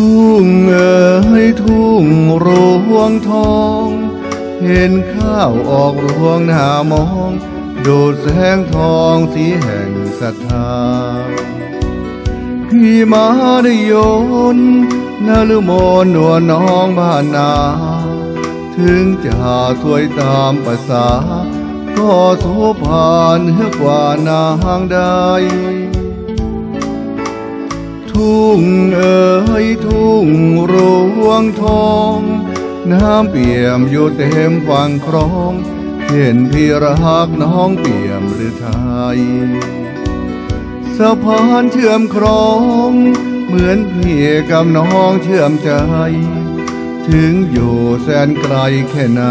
ทุ่งเอ๋ยทุ่งรวงทอง เห็นข้าวออกรวงหน้ามอง ดูดแสงทองสีแห่งศรัทธาพี่มาได้โยนนลืมนหนวน้องบ้านนา ถึงจะสวยตามภาษา ก็โสภาเหนือกว่านางใดทุ่งเอ๋ ยทุ่งรวงทอง น้ำเปี่ยมอยู่เต็มฝั่งครอง เห็นพี่รักน้องเปี่ยมหรือไทยสะพานเชื่อมครอง เหมือนพี่กับน้องเชื่อมใจ ถึงอยู่แสนไกลแค่ไหน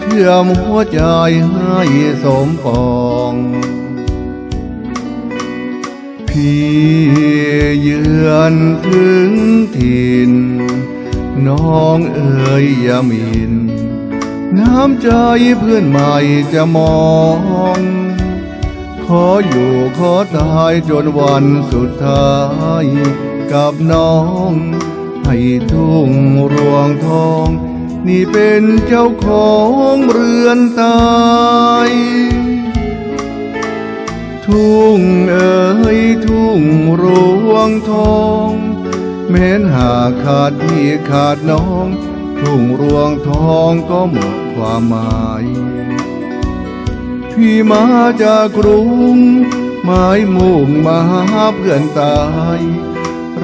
เชื่อมหัวใจให้สมปอง พี่ เยือนถึงถิ่น น้องเอ๋ยยามิน น้ำใจเพื่อนใหม่จะมอง ขออยู่ขอตายจนวันสุดท้ายกับน้องให้ทุ่งรวงทอง นี่เป็นเจ้าของเรือนตา วงทองแม้นหาขาดพี่ขาดน้อง ทุ่งรวงทองก็หมดความหมาย พี่มาจากกรุงหมายมุ่งมาหาเพื่อนตาย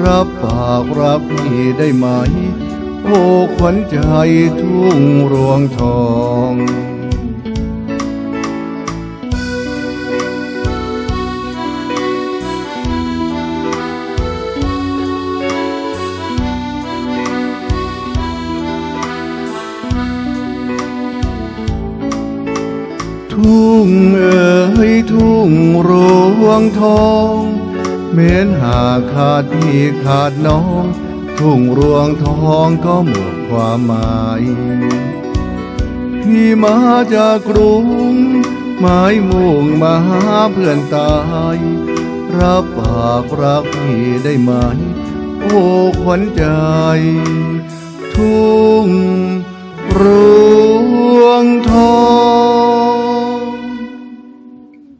รับปากรับพี่ได้ไหม โอ้ขวัญใจทุ่งรวงทอง ทุ่งเอ๋ยทุ่งรวงทอง เม้นหาขาดพี่ขาดน้อง ทุ่งรวงทองก็หมดความหมายพี่มาจากกรุงหมายมุ่งมาหาเพื่อนตาย รับปากรักพี่ได้ไหม โอ้ขวัญใจ ทุ่งรวง